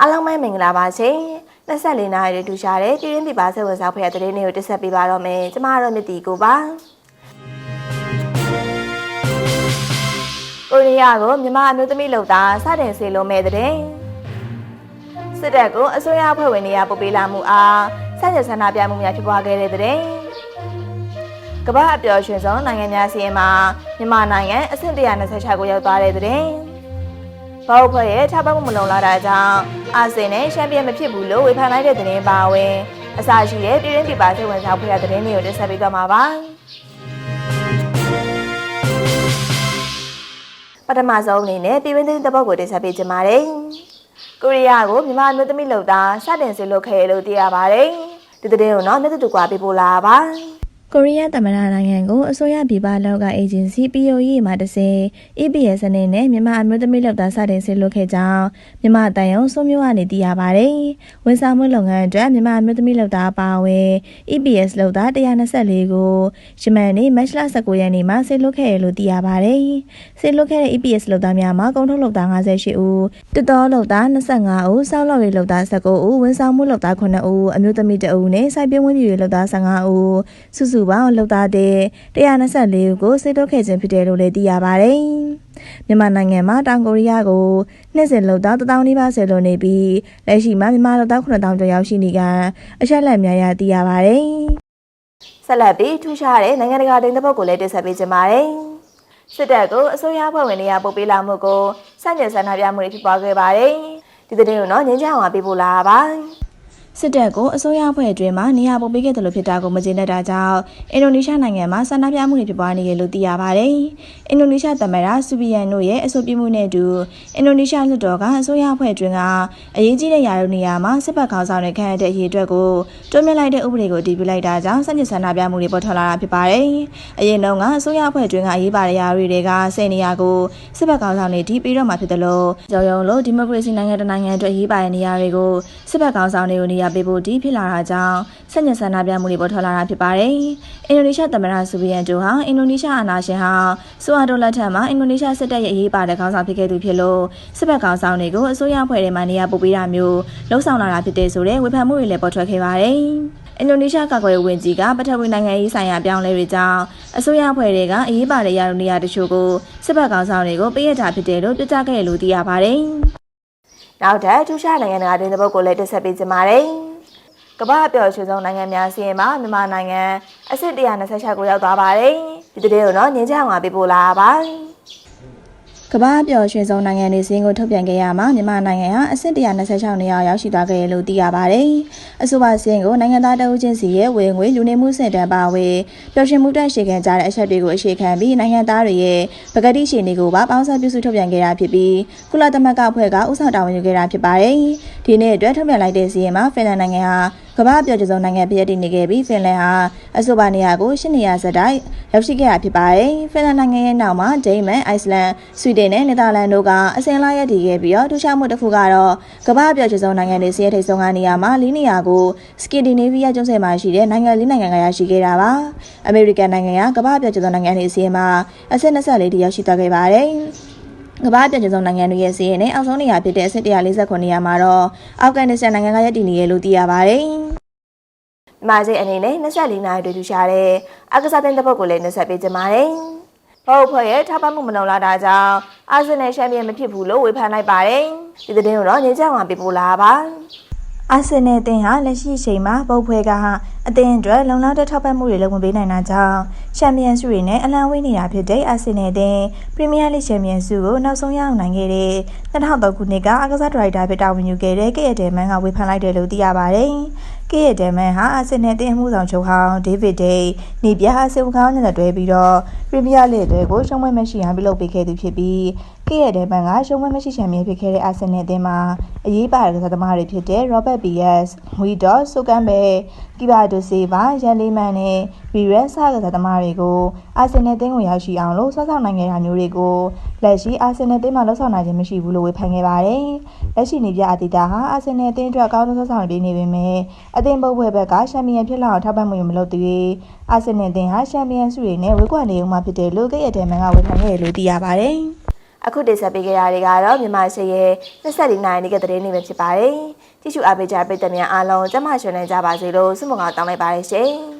အားလုံးပဲမင်္ဂလာပါရှင်24နာရီတူရှာတဲ့ပြည်ရင်းပြပါဆက်ဝင်စားဖွဲ့တဲ့တဲ့နေ့ကိုတက်ဆက်ပေးပါတော့မယ်ကျမတို့မြစ်တီကိုပါကိုရီးယားကိုမြန်မာအမျိုးသမီးလုပ်သားစတင်စေလိုမဲ့တဲ့စစ်တပ်ကိုအစိုးရဖွဲ့ဝင်တွေကပုတ်ပေးလာမှုအားဆက်ရဆန္ဒပြမှုများဖြစ်ပွားခဲ့တဲ့တဲ့ကမ္ဘာအပျော်ရွှင်ဆုံးနိုင်ငံများစီရင်မှာမြန်မာနိုင်ငံအဆင့်126ကိုရောက်သွားတဲ့တဲ့ ဘောက်ဖွဲ့ရဲ့ထောက်ပံ့မှုမလုံလောက်တာကြောင့်အာဆင်နဲ့ချန်ပီယံမဖြစ်ဘူးလို့ဝေဖန်လိုက်တဲ့သတင်းပါဝင်အစာရှိတဲ့ပြည်ရင်းပြပါစိတ်ဝင်စားဖွဲ့တဲ့သတင်းတွေကိုတင်ဆက်ပေးသွားမှာပါပထမဆုံးအနေနဲ့ပြည်ရင်းသတင်းတစ်ပုဒ်ကိုတင်ဆက်ပေးချင်ပါတယ်ကိုရီးယားကိုမြန်မာအမျိုးသမီးလုပ်သားစတင်စေလို့ခဲ့လို့သိရပါတယ်ဒီသတင်းကိုတော့မြတ်တူကွာပေးပို့လာပါ ကိုရီးယားသမ္မတနိုင်ငံကိုအစိုးရပြည်ပလောက်ကအေဂျင်စီ POE မှတစေ EPS အနေနဲ့မြန်မာအမျိုးသမီးလုပ်သားစတင်ဆင်းလုပ်ခဲ့ကြောင်းမြန်မာတန်ယုံစိုးမျိုးကနေသိရပါတယ်။ဝန်ဆောင်မှုလုပ်ငန်းအတွက်မြန်မာအမျိုးသမီးလုပ်သားအပါအဝင် EPS လုပ်သား124ကိုယမန်နေ့မတ်လ19ရက်နေ့မှာဆင်းလုပ်ခဲ့ရလို့သိရပါတယ်။ဆင်းလုပ်ခဲ့တဲ့ EPS လုပ်သားများမှာကုန်ထုတ်လုပ်သား58ဦး၊တတော်လုပ်သား25ဦး၊စောက်လောက်ရေးလုပ်သား19ဦး၊ဝန်ဆောင်မှုလုပ်သား9ဦး၊အမျိုးသမီး2ဦးနဲ့စိုက်ပျိုးဝင်းပြည့်လုပ်သား15ဦးစုစုပေါင်းလုပ်သားတဲ့124ဦးကိုစိတ်ထုတ်ခဲ့ခြင်းဖြစ်တယ်လို့လည်းသိရပါတယ်။မြန်မာနိုင်ငံမှာတောင်ကိုရီးယားကိုနှစ်စဉ်လုပ်သား1000နီးပါးဆယ်လွန်နေပြီးလက်ရှိမှာမြန်မာလုပ်သား9000ကျော်ရောက်ရှိနေကအချက်လက်များရသိရပါတယ်။ဆက်လက်ပြီးထူးခြားတဲ့နိုင်ငံတကာတင်တဲ့ဘုတ်ကိုလည်းတင်ဆက်ပေးကြပါမယ်။စစ်တပ်ကိုအစိုးရဖွဲ့ဝင်တွေကပုတ်ပေးလာမှုကိုစန့်ကျင်ဆန္ဒပြမှုတွေဖြစ်ပွားခဲ့ပါတယ်။ဒီသတင်းကိုတော့ငင်းချောင်းကပေးပို့လာပါ။ စစ်တပ်ကိုအစိုးရအဖွဲ့အတွင်းမှာနေရာပို့ပေးခဲ့တယ်လို့ဖြစ်တာကိုမကျေနပ်တာကြောင့်အင်ဒိုနီးရှားနိုင်ငံမှာဆန္ဒပြမှုတွေဖြစ်ပွားနေတယ်လို့သိရပါတယ်။အင်ဒိုနီးရှားသမ္မတဆူဘီယန်တို့ရဲ့အဆိုပြုမှုနဲ့အတူအင်ဒိုနီးရှားလွှတ်တော်ကအစိုးရအဖွဲ့အတွင်းကအရေးကြီးတဲ့ယာရုနေရာမှာစစ်ဘက်ခေါင်းဆောင်တွေခန့်အပ်တဲ့အရေးအတွက်ကိုတွန်းမြင့်လိုက်တဲ့ဥပဒေကိုတည်ပြုလိုက်တာကြောင့်စတင်ဆန္ဒပြမှုတွေပေါ်ထွက်လာတာဖြစ်ပါတယ်။အရင်တုန်းကအစိုးရအဖွဲ့အတွင်းကအရေးပါတဲ့ယာရုတွေကဆယ်နေရာကိုစစ်ဘက်ခေါင်းဆောင်တွေတီးပြီးတော့မှဖြစ်တယ်လို့ကြော်ရုံလို့ဒီမိုကရေစီနိုင်ငံတစ်နိုင်ငံအတွက်အရေးပါတဲ့နေရာတွေကိုစစ်ဘက်ခေါင်းဆောင်တွေကိုနေရာပေးဖို့တီးဖြစ်လာတာကြောင့်ဆက်ညက်ဆန္ဒပြမှုတွေပေါ်ထွက်လာတာဖြစ်ပါတယ်။အင်ဒိုနီးရှားသမ္မတဆူဘီယန်တိုဟာအင်ဒိုနီးရှားအာဏာရှင်ဟာဆိုအာတိုလက်ထက်မှာအင်ဒိုနီးရှားစစ်တပ်ရဲ့အရေးပါတဲ့ခေါင်းဆောင်ဖြစ်ခဲ့သူဖြစ်လို့စစ်ဘက်ခေါင်းဆောင်တွေကိုအစိုးရအဖွဲ့ထဲမှာနေရာပို့ပေးတာမျိုးလှုံ့ဆော်လာတာဖြစ်တဲ့ဆိုတဲ့ဝေဖန်မှုတွေလည်းပေါ်ထွက်ခဲ့ပါတယ်။အင်ဒိုနီးရှားကာကွယ်ရေးဝန်ကြီးကပထဝီနိုင်ငံရေးဆိုင်ရာပြောင်းလဲတွေကြောင့်အစိုးရအဖွဲ့တွေကအရေးပါတဲ့ရာထူးနေရာတချို့ကိုစစ်ဘက်ကောင်ဆောင်တွေကိုပေးရတာဖြစ်တယ်လို့ပြောကြားခဲ့လို့သိရပါတယ်။ နောက်ထပ်ထူးခြားနိုင်ငံတကာတင်တဲ့ဘုတ်ကိုလည်းတင်ဆက်ပေးကြပါမယ်။ကမ္ဘာအပျော်ရွှင်ဆုံးနိုင်ငံများစီရင်မှာမြန်မာနိုင်ငံအဆင့်126ကိုရောက်သွားပါတယ်။ဒီသတင်းကိုတော့ငင်းချောင်းကပေးပို့လာပါ။ ကမ္ဘာအပျော်ရွှင်ဆုံးနိုင်ငံတွေစင်းကိုထုတ်ပြန်ခဲ့ရမှာမြန်မာနိုင်ငံဟာအဆင့်126နေရာရောက်ရှိသွားခဲ့တယ်လို့သိရပါတယ်။အဆိုပါစင်းကိုနိုင်ငံသားတအုပ်ချင်းစီရဲ့ဝင်ငွေလူနေမှုစင်တန်းပါဝေပျော်ရွှင်မှုတက်ရှိခံကြတဲ့အချက်တွေကိုအခြေခံပြီးနိုင်ငံသားတွေရဲ့ပကတိရှင်တွေကိုပါပေါင်းစပ်ပြုစုထုတ်ပြန်ခဲ့တာဖြစ်ပြီးကုလသမဂ္ဂအဖွဲ့ကဥဆောင်တာဝန်ယူခဲ့တာဖြစ်ပါတယ်။ဒီနေ့အတွက်ထုတ်ပြန်လိုက်တဲ့စည်းရင်မှာဖင်လန်နိုင်ငံဟာ ကမ္ဘာအပျော်ရွှင်ဆုံးနိုင်ငံဖြစ်တည်နေခဲ့ပြီးဖင်လန်ဟာအဆိုပါနေရာကိုရှစ်နေရာဆက်တိုက်ရောက်ရှိခဲ့တာဖြစ်ပါတယ်။ဖင်လန်နိုင်ငံရဲ့နောက်မှာဒိန်းမန်၊အိုက်စလန်၊ဆွီဒင်နဲ့နယ်သာလန်တို့ကအစင်လာရက်တည်ခဲ့ပြီးတော့ထူးခြားမှုတစ်ခုကတော့ကမ္ဘာအပျော်ရွှင်ဆုံးနိုင်ငံတွေစီးရဲထိပ်ဆုံးကနေရာမှာလေးနေရာကိုစကီဒီနေဗီးယားကျွန်းဆွယ်မှာရှိတဲ့နိုင်ငံလေးနိုင်ငံကရရှိခဲ့တာပါ။အမေရိကန်နိုင်ငံကကမ္ဘာအပျော်ရွှင်ဆုံးနိုင်ငံတွေစီးရဲမှာအဆင့်24တိရောက်ရှိသွားခဲ့ပါတယ်။ ကမ္ဘာ့ပြည်ကျဆုံးနိုင်ငံတွေရဲ့စီးရင်နဲ့အောက်ဆုံးနေရာဖြစ်တဲ့အဆင့်149နေရာမှာတော့အာဖဂန်နစ္စတန်နိုင်ငံကရည်တည်နေရလို့သိရပါတယ်။မြန်မာစိတ်အနေနဲ့24နာရီတွေ့ထူးရှားတဲ့အကစားတင်တဲ့ဘုတ်ကိုလည်းနှဆက်ပေးကြပါမယ်။ဘောက်ဖွဲ့ရဲ့ထောက်ပံ့မှုမလုံလောက်တာကြောင့်အာဆင်နယ်ချန်ပီယံမဖြစ်ဘူးလို့ဝေဖန်လိုက်ပါတယ်။ဒီသတင်းကိုတော့ငင်းချောင်းကပေးပို့လာပါ။ အာဆင်နယ်အသင်းဟာလက်ရှိအချိန်မှာပုတ်ဖွဲကဟာအသင်းအတွက်လုံလောက်တဲ့ထောက်ပံ့မှုတွေလုပ်ဝင်ပေးနိုင်တာကြောင့်ချန်ပီယံဆုတွေနဲ့အလံဝေးနေတာဖြစ်တဲ့အာဆင်နယ်အသင်းပရီးမီးယားလိချန်ပီယံဆုကိုနောက်ဆုံးရအောင်နိုင်ခဲ့တဲ့2003ခုနှစ်ကအကစားဒရိုက်တာဖြစ်တာဝန်ယူခဲ့တဲ့ကဲ့ရဲ့ဒဲမန်ကဝေဖန်လိုက်တယ်လို့သိရပါတယ်။ကဲ့ရဲ့ဒဲမန်ဟာအာဆင်နယ်အသင်းအမှုဆောင်ချုပ်ဟောင်းဒေးဗစ်ဒိတ်နေပြအာဆင်ဝကောင်းနဲ့တွဲပြီးတော့ပရီးမီးယားလိတွေကိုရှုံးပွဲမရှိအောင်ပြုလုပ်ပေးခဲ့သူဖြစ်ပြီး ကဲ့ရဲ့ဒဲမန်ကရှုံးပွဲမရှိချန်ပီယံဖြစ်ခဲ့တဲ့အာဆင်နယ်အသင်းမှာအရေးပါတဲ့ကစားသမားတွေဖြစ်တဲ့ Robert Bias, Guido Sokambe, Kibato Silva, Jan Lehmann နဲ့ Viren စကစားသမားတွေကိုအာဆင်နယ်အသင်းကိုရောက်ရှိအောင်လို့ဆွမ်းဆောင်နိုင်ခဲ့တာမျိုးတွေကိုလက်ရှိအာဆင်နယ်အသင်းမှာလှုပ်ဆောင်နိုင်ခြင်းမရှိဘူးလို့ဝေဖန်ခဲ့ပါတယ်။လက်ရှိနေပြအတီတာဟာအာဆင်နယ်အသင်းအတွက်အကောင်းဆုံးဆွမ်းဆောင်ပေးနေပေမဲ့အသင်းပုတ်ပွဲဘက်ကချန်ပီယံဖြစ်လာအောင်ထောက်ပံ့မှုမလုပ်သေးဘူး။အာဆင်နယ်အသင်းဟာချန်ပီယံဆုတွေနဲ့ဝေးကွာနေဦးမှာဖြစ်တယ်လို့ကဲ့ရဲ့ဒဲမန်ကဝေဖန်ခဲ့တယ်လို့သိရပါတယ်။ အခုတင်ဆက်ပေးကြရတဲ့ကတော့မြန်မာရှယ်ရဲ့24နိုင်နေကတဲ့နေ့ပဲဖြစ်ပါတယ်ကြည့်ရှုအားပေးကြတဲ့ပရိသတ်များအားလုံးကျမရှင်နေကြပါစေလို့ဆုမကောင်းတောင်းလိုက်ပါတယ်ရှင်